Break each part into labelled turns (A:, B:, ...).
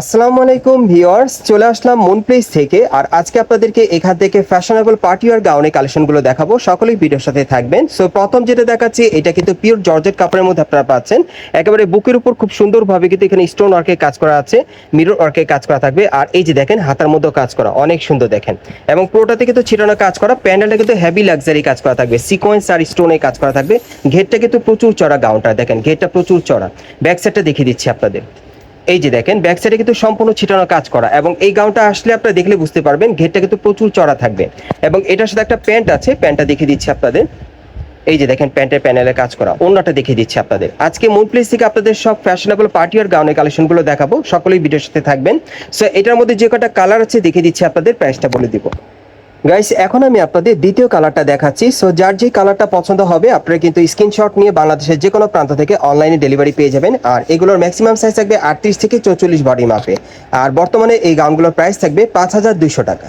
A: আসসালামু আলাইকুম ভিউয়ার্স, চলে আসলাম মুন প্লেস থেকে। আর আজকে আপনাদেরকে এখান থেকে ফ্যাশনেবল পার্টি আর গাউনের কালেকশনগুলো দেখাবো। সকলেই ভিডিওর সাথে থাকবেন। সো প্রথম যেটা দেখাচ্ছি, এটা কিন্তু পিওর জর্জেট কাপড়ের মধ্যে আপনারা পাচ্ছেন। একেবারে বুকের উপর খুব সুন্দরভাবে কিন্তু এখানে স্টোন ওয়ার্কের কাজ করা আছে মিরর ওয়ার্কের কাজ করা থাকবে। আর এই যে দেখেন, হাতার মধ্যেও কাজ করা, অনেক সুন্দর দেখেন। এবং পুরোটাতে কিন্তু ছিটানো কাজ করা, প্যান্ডেলটা কিন্তু হেভি লাক্সারি কাজ করা থাকবে। সিকোয়েন্স আর স্টোনে কাজ করা থাকবে। ঘেরটা কিন্তু প্রচুর চড়া গাউনটা দেখেন, ঘেরটা প্রচুর চড়া। ব্যাক সাইডটা দেখিয়ে দিচ্ছি আপনাদের। এই যে দেখেন ব্যাক সাইডে কিন্তু সম্পূর্ণ ছিটানো কাজ করা এবং এই গাউনটা আসলে আপনারা দেখলে বুঝতে পারবেন, ঘেরটা কিন্তু প্রচুর চড়া থাকবে এবং এটার সাথে একটা প্যান্ট আছে প্যান্টটা দেখিয়ে দিচ্ছি আপনাদের। এই যে দেখেন প্যান্টের প্যানেলে কাজ করা, অন্যটা দেখিয়ে দিচ্ছি আপনাদের। আজকে মুন প্লেস থেকে আপনাদের সব ফ্যাশনেবল পার্টি আর গাউনের কালেকশনগুলো দেখাবো, সকলেই ভিডিওর সাথে থাকবেন। সো এটার মধ্যে যে কটা কালার আছে দেখিয়ে দিচ্ছি আপনাদের প্রাইসটা বলে দিব। গাইস এখন আমি আপনাদের দ্বিতীয় কালারটা দেখাচ্ছি। সো যার যে কালারটা পছন্দ হবে, আপনারা কিন্তু স্ক্রিনশট নিয়ে বাংলাদেশের যে কোনো প্রান্ত থেকে অনলাইনে ডেলিভারি পেয়ে যাবেন। আর এগুলোর ম্যাক্সিমাম সাইজ থাকবে আটত্রিশ থেকে চৌচল্লিশ বডি মাপে আর বর্তমানে এই গাউনগুলোর প্রাইস থাকবে পাঁচ হাজার দুইশো টাকা।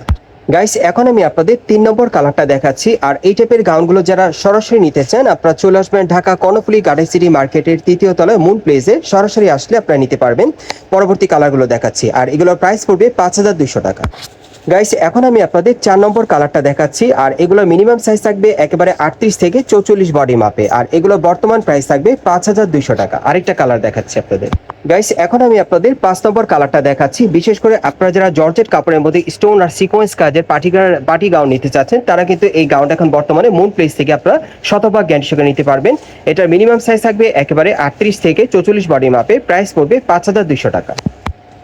A: গাইস এখন আমি আপনাদের তিন নম্বর কালারটা দেখাচ্ছি। আর এই টাইপের গাউনগুলো যারা সরাসরি নিতে চান, আপনারা চলে আসবেন ঢাকা কর্ণফুলি গার্ডেন সিটি মার্কেটের তৃতীয় তলায় মুন প্লেসে সরাসরি আসলে আপনারা নিতে পারবেন। পরবর্তী কালারগুলো দেখাচ্ছি। আর এগুলোর প্রাইস পড়বে পাঁচ হাজার দুইশো টাকা। গাইস এখন আমি আপনাদের চার নম্বর কালারটা দেখাচ্ছি, আর এগুলো মিনিমাম সাইজ থাকবে একেবারে আটত্রিশ থেকে চৌচল্লিশ বডি মাপে আর এগুলো বর্তমান প্রাইস থাকবে পাঁচ হাজার দুইশো টাকা। আরেকটা কালার দেখাচ্ছি আপনাদের। গাইস এখন আমি আপনাদের পাঁচ নম্বর কালারটা দেখাচ্ছি। বিশেষ করে আপনারা যারা জর্জেট কাপড়ের মধ্যে স্টোন আর সিকোয়েন্স কাজের পার্টি পার্টি গাউন নিতে চাচ্ছেন, তারা কিন্তু এই গাউনটা এখন বর্তমানে মুন প্লেস থেকে আপনারা শতভাগ গ্যান্টি সঙ্গে নিতে পারবেন। এটার মিনিমাম সাইজ থাকবে একেবারে আটত্রিশ থেকে চৌচল্লিশ বডি মাপে প্রাইস পড়বে পাঁচ হাজার দুইশো টাকা।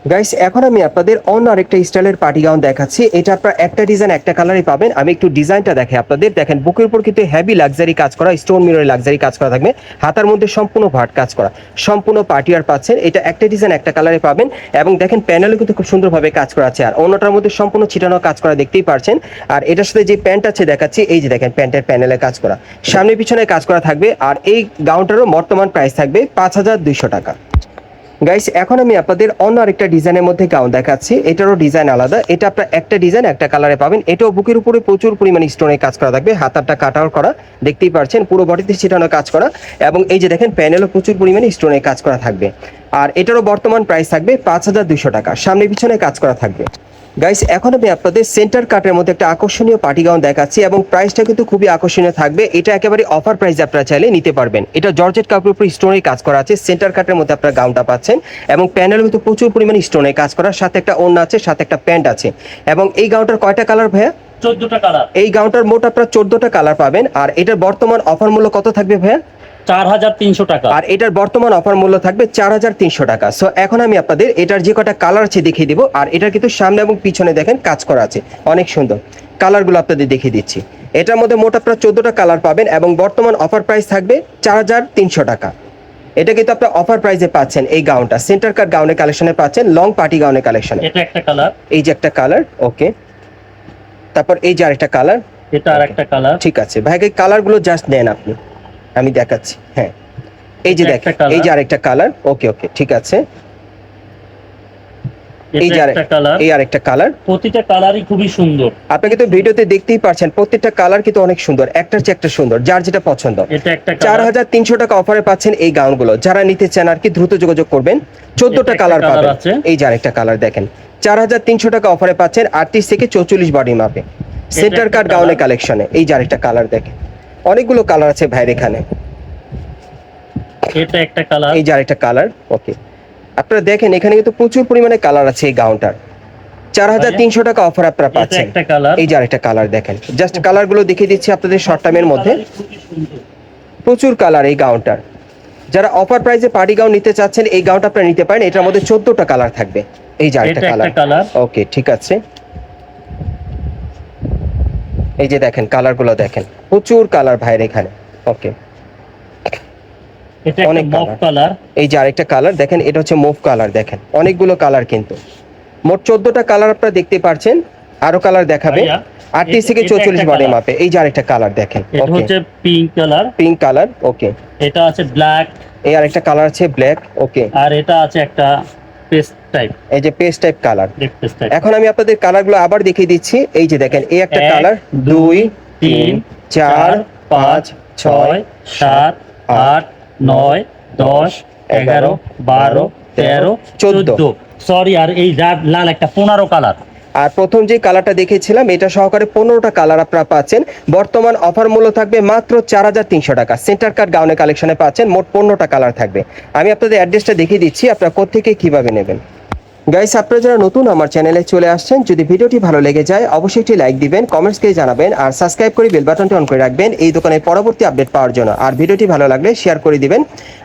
A: গাইস এখন আমি আপনাদের অন্য আরেকটা স্টাইলের পার্টি গাউন দেখাচ্ছি। এটা আপনারা একটা ডিজাইন একটা কালারই পাবেন। আমি একটু ডিজাইনটা দেখে আপনাদের। দেখেন, বুকের উপর কিন্তু হেভি লাক্সারি কাজ করা স্টোন মিরর লাক্সারি কাজ করা থাকবে। হাতার মধ্যে সম্পূর্ণ ভাট কাজ করা। সম্পূর্ণ পার্টি আর পাচ্ছেন। এটা একটা ডিজাইন একটা কালারে পাবেন। এবং দেখেন প্যানেলও কিন্তু খুব সুন্দরভাবে কাজ করা আছে। আর অন্যটার মধ্যে সম্পূর্ণ ছিটানো কাজ করা দেখতেই পারছেন। আর এটার সাথে যে প্যান্ট আছে দেখাচ্ছি, এই যে দেখেন প্যান্টের প্যানেলে কাজ করা। সামনে পিছনে কাজ করা থাকবে। আর এই গাউনটারও বর্তমান প্রাইস থাকবে পাঁচ হাজার দুইশো টাকা। গাইস এখন আমি আপনাদের অন্য আরেকটা ডিজাইনের মধ্যে গাউন দেখাচ্ছি। এটারও ডিজাইন আলাদা। এটা আপনার একটা ডিজাইন একটা কালারে পাবেন। এটাও বুকের উপরে প্রচুর পরিমাণে স্টোনে কাজ করা থাকবে। হাতারটা কাটাও করা। দেখতেই পারছেন, পুরো বডিতে ছিটানো কাজ করা। এবং এই যে দেখেন প্যানেলও প্রচুর পরিমাণে স্টোনে কাজ করা থাকবে। আর এটারও বর্তমান প্রাইস থাকবে পাঁচ হাজার দুশো টাকা। সামনে পিছনে কাজ করা থাকবে। গাইস এখন আমি আপনাদের সেন্টার কাটের মধ্যে একটা আকর্ষণীয় পার্টি গাউন দেখাচ্ছি এবং প্রাইসটা কিন্তু খুবই আকর্ষণীয় থাকবে। এটা একেবারে অফার প্রাইসে আপনারা চাইলে নিতে পারবেন। এটা জর্জেট কাপড়ের উপর স্টোনের কাজ করা আছে। সেন্টার কাটের মধ্যে আপনারা গাউনটা পাচ্ছেন এবং প্যানেল কিন্তু প্রচুর পরিমাণে স্টোনে কাজ করা। সাথে একটা ওড়না আছে সাথে একটা প্যান্ট আছে। এবং এই গাউনটার কয়টা কালার ভাইয়া?
B: চোদ্দটা কালার
A: এই গাউনটার মোট আপনারা চোদ্দটা কালার পাবেন। আর এটার বর্তমান অফার মূল্য কত থাকবে ভাইয়া?
B: চার হাজার তিনশো টাকা।
A: আর এটার বর্তমান অফার মূল্য থাকবে চার হাজার তিনশো টাকা। সো এখন আমি আপনাদের এটার যে কটা কালার আছে দেখিয়ে দিব আর এটার কিন্তু সামনে এবং পিছনে দেখেন কাজ করা আছে। অনেক সুন্দর। কালারগুলো আপনাদের দেখিয়ে দিচ্ছি। এটার মধ্যে মোট আপনারা চোদ্দোটা কালার পাবেন এবং বর্তমান অফার প্রাইস থাকবে চার হাজার তিনশো টাকা। এটা কিন্তু আপনার অফার প্রাইসে পাচ্ছেন এই গাউনটা সেন্টার কাট গাউনের কালেকশনে পাচ্ছেন লং পার্টি গাউনের কালেকশনে
B: এটা একটা কালার
A: এই যে একটা কালার ওকে তারপর এই যে আরেকটা কালার
B: এটা আর একটা কালার
A: ঠিক আছে। ভাই ভাইকে কালারগুলো জাস্ট দেন আপনি। আমি দেখাচ্ছি হ্যাঁ। এই যে দেখেন এই যে আরেকটা কালার ওকে ওকে ঠিক আছে। এই যে এই আরেকটা কালার
B: প্রতিটা কালারই খুবই সুন্দর।
A: ভিডিওতে দেখতেই পাচ্ছেন প্রত্যেকটা কালার কিন্তু অনেক সুন্দর একটার চেয়ে একটা সুন্দর যার যেটা পছন্দ। চার হাজার তিনশো টাকা অফারে পাচ্ছেন এই গাউনগুলো। যারা নিতে চান আর কি দ্রুত যোগাযোগ করবেন চোদ্দটা কালার পাবেন। এই যে আরেকটা কালার দেখেন চার হাজার তিনশো টাকা অফারে পাচ্ছেন আটত্রিশ থেকে চৌচল্লিশ বডি মাপে সেন্টার কার্ড। গাউনের কালেকশনে এই যে আরেকটা কালার দেখেন। অনেকগুলো কালার আছে ভাইয়ের এখানে।
B: এটা একটা কালার
A: এই যে আরেকটা কালার ওকে আপনারা দেখেন এখানে কিন্তু প্রচুর পরিমাণে কালার আছে এই গাউনটার চার হাজার তিনশো টাকা অফার আপনারা পাচ্ছেন। এই যে আরেকটা কালার দেখেন। জাস্ট কালারগুলো দেখিয়ে দিচ্ছি আপনাদের শর্ট টাইমের মধ্যে। প্রচুর কালার এই গাউনটার যারা অফার প্রাইসে পার্টি গাউন নিতে চাচ্ছেন এই গাউনটা আপনারা নিতে পারেন। এটার মধ্যে চোদ্দটা কালার থাকবে। এই যে আরেকটা
B: একটা
A: কালার
B: কালার
A: ওকে ঠিক আছে। এই যে দেখেন কালারগুলো দেখেন। প্রচুর কালার ভাইয়ের এখানে। ওকে
B: এটা
A: অনেক
B: কালার।
A: এই যে আরেকটা কালার দেখেন এটা হচ্ছে মুভ কালার দেখেন। অনেকগুলো কালার কিন্তু। মোট চোদ্দটা কালার আপনারা দেখতে পারছেন আরও কালার দেখাবে। আটত্রিশ থেকে চৌচল্লিশ বডি মাপে। এই যে আরেকটা কালার দেখেন।
B: এটা হচ্ছে pink colour.
A: Pink colour okay
B: এটা আছে ব্ল্যাক
A: এই আরেকটা কালার আছে ব্ল্যাক ওকে
B: আর এটা আছে একটা পেস্ট টাইপ
A: এই যে পেস্ট টাইপ কালার এখন আমি আপনাদের কালারগুলো আবার দেখিয়ে দিচ্ছি। এই যে দেখেন এই একটা কালার দুই তিন চার পাঁচ ছয়
B: সাত আট নয় দশ এগারো বারো তেরো
A: চোদ্দ।
B: সরি আর এই লাল একটা পনেরো কালার
A: আর প্রথম যে কালারটা দেখেছিলাম, এটা সহকারে পনেরোটা কালার আপনারা পাচ্ছেন। বর্তমান অফার মূল্য থাকবে মাত্র চার হাজার তিনশো টাকা। সেন্টার কার্ড গাউনের কালেকশনে পাচ্ছেন, মোট পনেরোটা কালার থাকবে। আমি আপনাদের অ্যাড্রেসটা দেখিয়ে দিচ্ছি, আপনারা কোথেকে কীভাবে নেবেন। গাইস আপনারা যারা নতুন আমার চ্যানেলে চলে আসছেন, যদি ভিডিওটি ভালো লেগে যায়, অবশ্যই একটি লাইক দিবেন কমেন্টস করে জানাবেন, আর সাবস্ক্রাইব করে বেল বাটনটি অন করে রাখবেন। এই দোকানের পরবর্তী আপডেট পাওয়ার জন্য। আর ভিডিওটি ভালো লাগলে শেয়ার করে দিবেন।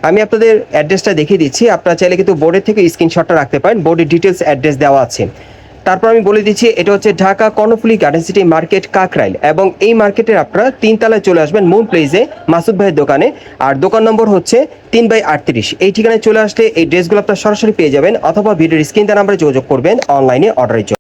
A: আমি আপনাদের অ্যাড্রেসটা দেখিয়ে দিচ্ছি। আপনারা চাইলে কিন্তু বোর্ডের থেকে স্ক্রিনশটটা রাখতে পারেন। বোর্ডের ডিটেলস অ্যাড্রেস দেওয়া আছে। তারপর আমি বলে দিচ্ছি, এটা হচ্ছে Dhaka Karnaphuli garden city market Kakrail. এবং এই মার্কেটের আপনারা তিন তলায় চলে আসবেন মুন প্লেসে মাসুদ ভাইয়ের দোকানে। আর দোকান নম্বর হচ্ছে তিন বাই আটত্রিশ। এই ঠিকানায় চলে আসলে এই ড্রেসগুলো আপনারা সরাসরি পেয়ে যাবেন, অথবা ভিডিওর স্ক্রিন নাম্বারে যোগাযোগ করবেন অনলাইনে অর্ডারের জন্য।